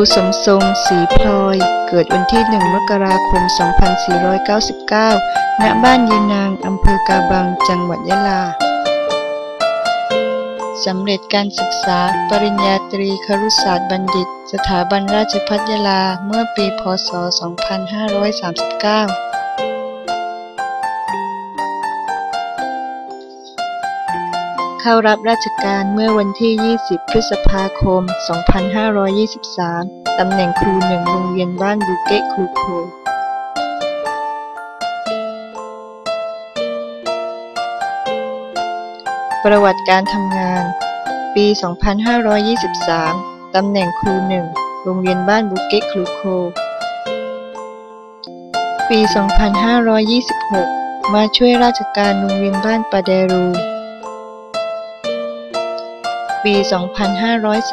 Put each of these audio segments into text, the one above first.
รูสมทรงสีพลอย เกิดวันที่ 1 มกราคม 2499 ณ บ้านยีนาง อำเภอกาบัง จังหวัดยะลา สำเร็จการศึกษาปริญญาตรีครุศาสตร์บัณฑิต สถาบันราชพัฒยาลา เมื่อปี พ.ศ.2539 เข้ารับราชการเมื่อวันที่ 20 พฤษภาคม 2523 ตำแหน่งครูหนึ่งโรงเรียนบ้านบุเกะครูโคประวัติการทำงาน ปี 2523 ตำแหน่งครูหนึ่งโรงเรียนบ้านบุเกะครูโค ปี 2526 มาช่วยราชการโรงเรียนบ้านปาเดรู ปี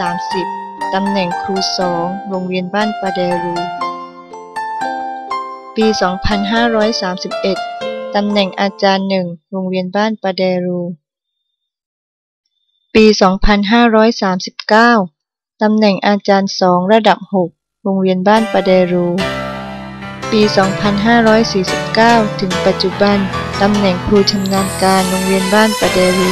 2530 ตำแหน่งครูสองโรงเรียนบ้านปาเดรู ปี 2531 ตำแหน่งอาจารย์หนึ่งโรงเรียนบ้านปาเดรู ปี 2539 ตำแหน่งอาจารย์สองระดับ 6 โรงเรียนบ้านปาเดรู ปี 2549 ถึงปัจจุบัน ตำแหน่งครูชำนาญการโรงเรียนบ้านปาเดรู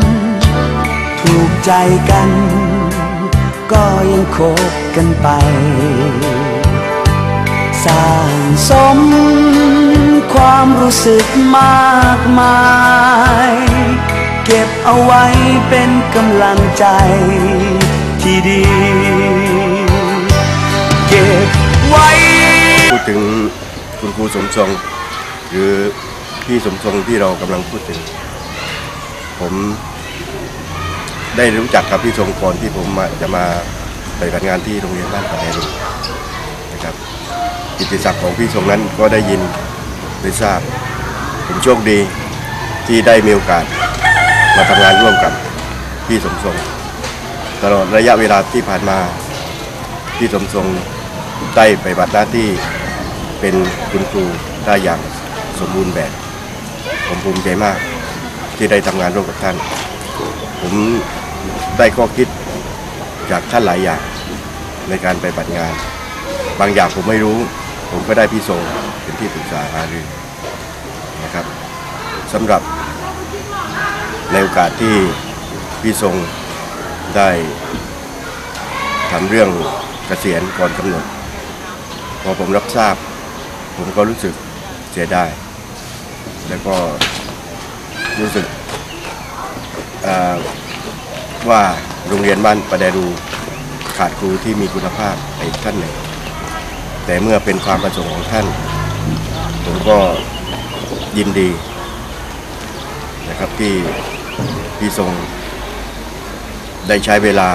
ถูกใจกัน ก็ยังคบกันไป สร้างสมความรู้สึกมากมาย เก็บเอาไว้เป็นกำลังใจที่ดี เก็บไว้พูดถึงคุณครูสมทรงหรือพี่สมทรงที่เรากำลังพูดถึง ผม ได้รู้จักกับพี่ทรงก่อนที่ผมมาจะมาปฏิบัติงานที่โรงเรียนบ้านปะแดงนะครับกิติศักดิ์ของพี่ทรงนั้นก็ได้ยินได้ทราบ ผมโชคดีที่ได้มีโอกาสมาทำงานร่วมกับพี่สมทรง ตลอดระยะเวลาที่ผ่านมาพี่สมทรงได้ไปฏิบัติหน้าที่เป็นคุณครูได้อย่างสมบูรณ์แบบ ผมภูมิใจมากที่ได้ทำงานร่วมกับท่าน ผม ได้ข้อคิดจากท่านหลายอย่างในการไปปฏิบัติงาน บางอย่างผมไม่รู้ ผมก็ได้พี่ทรงเป็นที่ปรึกษาหารือนะครับสำหรับในโอกาสที่พี่ทรงได้ทำเรื่องเกษียณก่อนกำหนด พอผมรับทราบ ผมก็รู้สึกเสียดายแล้วก็รู้สึกอ่า ว่าโรงเรียนบ้านประแดรูขาดครูที่มีคุณภาพไปอีกท่านหนึ่ง แต่เมื่อเป็นความประสงค์ของท่าน ผมก็ยินดีนะครับที่พี่ทรงได้ใช้เวลา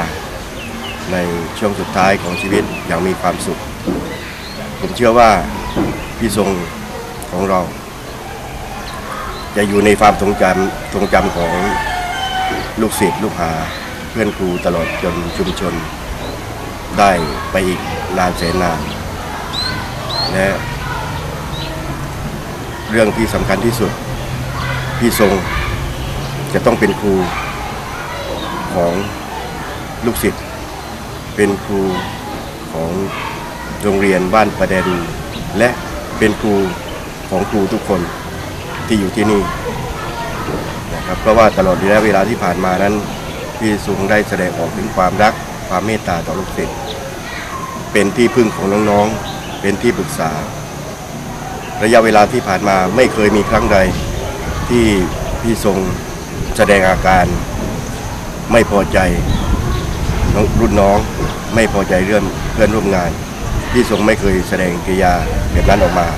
ในช่วงสุดท้ายของชีวิตอย่างมีความสุข ผมเชื่อว่าพี่ทรงของเรา จะอยู่ในความทรงจำทรงจำของ ลูกศิษย์ลูกหาเพื่อนครูตลอดจนชุมชน ได้ไปอีกนานแสนนาน และเรื่องที่สำคัญที่สุด พี่ทรงจะต้องเป็นครูของลูกศิษย์เป็นครูของโรงเรียนบ้านประแดรูและเป็นครูของครูทุกคนที่อยู่ที่นี่ ครับเพราะว่าตลอดระยะเวลาที่ผ่านมานั้นพี่ทรงได้แสดงออกถึงความรักความเมตตาต่อลูกศิษย์เป็นที่พึ่งของน้องๆ เป็นที่ปรึกษา ระยะเวลาที่ผ่านมาไม่เคยมีครั้งใด ที่พี่ทรงแสดงอาการ ไม่พอใจรุ่นน้องไม่พอใจเรื่องเพื่อนร่วมงานที่ทรงไม่เคยแสดงกิริยาแบบนั้นออกมา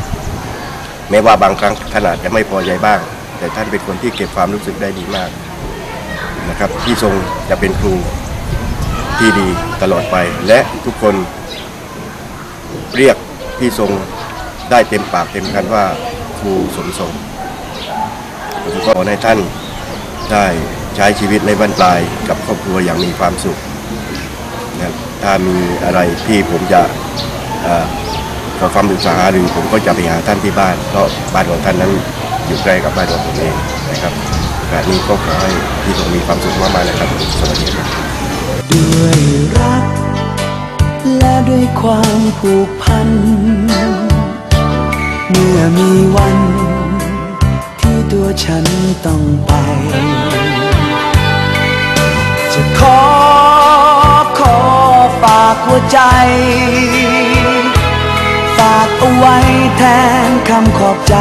แม้ว่าบางครั้งท่านาจจะไม่พอใจบ้าง แต่ท่านเป็นคนที่เก็บความรู้สึกได้ดีมากนะครับพี่ทรงจะเป็นครูที่ดีตลอดไป และทุกคนเรียกพี่ทรงได้เต็มปากเต็มคำว่าครูสมทรงผมก็ขอให้ท่านได้ใช้ชีวิตในบรรปลายกับครอบครัวอย่างมีความสุขนะถ้ามีอะไรที่ผมจะขอความปรึกษาหรือผมก็จะไปหาท่านที่บ้านเพราะบ้านของท่านนั้น อยู่ใกล้กับบ้านของผมเองนะครับโอกาสนี้ก็ขอให้พี่ทรงมีความสุขมากๆนะครับสวัสดีครับด้วยรัก และด้วยความผูกพัน เมื่อมีวัน ที่ตัวฉันต้องไป จะขอขอฝากหัวใจฝากเอาไว้แทนคำขอบใจ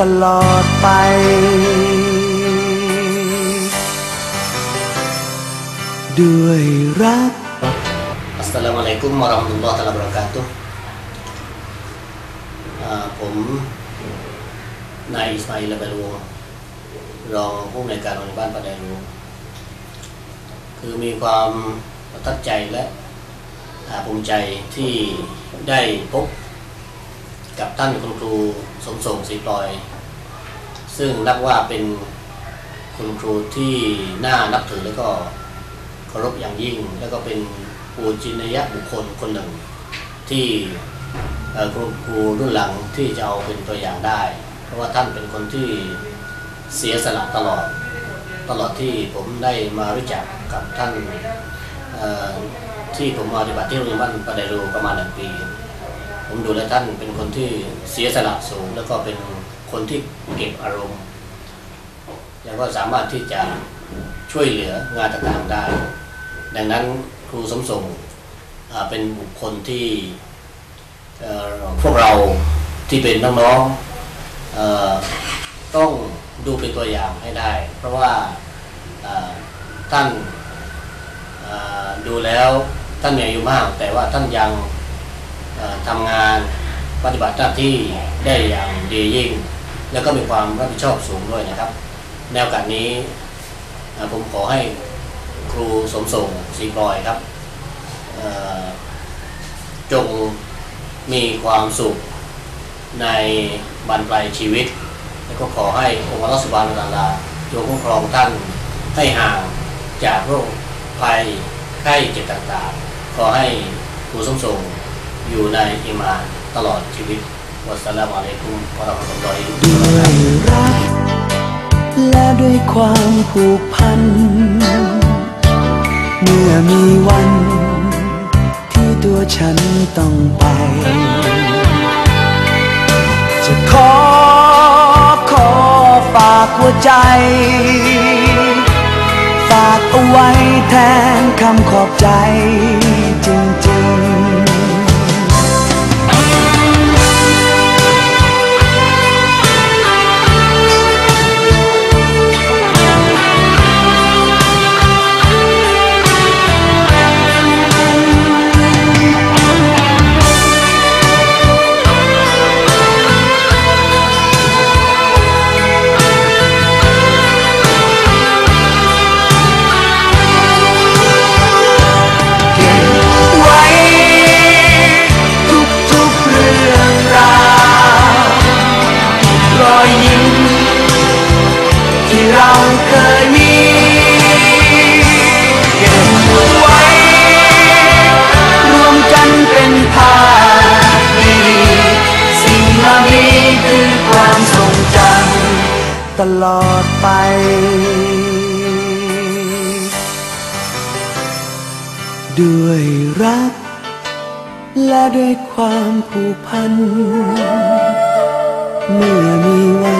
ตลอดไปด้วยรัก Assalamualaikum warahmatullahi wabarakatuh ผมนายอิสมาอิลเบลูรองผู้อำนวยการโรงพยาบาลปะแดรูคือมีความประทับใจและภูมิใจที่ได้พบ กับท่านคุณครูสมทรงศรีปลอย ซึ่งนับว่าเป็นคุณครูที่น่านับถือและก็เคารพอย่างยิ่ง แล้วก็เป็นปูจินยะบุคคลคนหนึ่ง ที่ครูครูรุ่นหลังที่จะเอาเป็นตัวอย่างได้ เพราะว่าท่านเป็นคนที่เสียสละตลอดตลอดที่ผมได้มารู้จักกับท่านที่ผมมาปฏิบัติที่โรงเรียนบ้านปะไดรูประมาณหนึ่งปี ผมดูแลท่านเป็นคนที่เสียสละสูง แล้วก็เป็นคนที่เก็บอารมณ์ แล้วก็สามารถที่จะช่วยเหลืองานต่างๆได้ ดังนั้นครูสมทรงเป็นบุคคลที่พวกเราที่เป็นน้องๆต้องดูเป็นตัวอย่างให้ได้ เพราะว่าท่านดูแล้วท่านมีอายุมาก แต่ว่าท่านยัง ทำงานปฏิบัติหน้าที่ได้อย่างดียิ่ง แล้วก็มีความรับผิดชอบสูงด้วยนะครับแนวการนี้ผมขอให้ครูสมทรงศรีปลอยครับจงมีความสุขในบรรปลายชีวิต แล้วก็ขอให้องค์ระสุบานตาลาจงคุ้มครองท่านให้ห่างจากโรคภัยไข้เจ็บต่างๆ ขอให้ครูสมทรง อยู่ในอิมานตลอดชีวิตวัสสลามุอะลัยกุมวะเราะห์มะตุลลอฮิวะบะด้วเราะกาตุฮ์ยรักและด้วยความผูกพัน เมื่อมีวัน ที่ตัวฉันต้องไป จะขอขอฝากหัวใจ ฝากเอาไว้แทนคำขอบใจ เรเคยมีไว้ รวมกันเป็นภาพดีสิ่งเหล่านี้คือความทรงจำตลอดไปด้วยรัก และด้วยความผูกพัน เมื่อมีวัน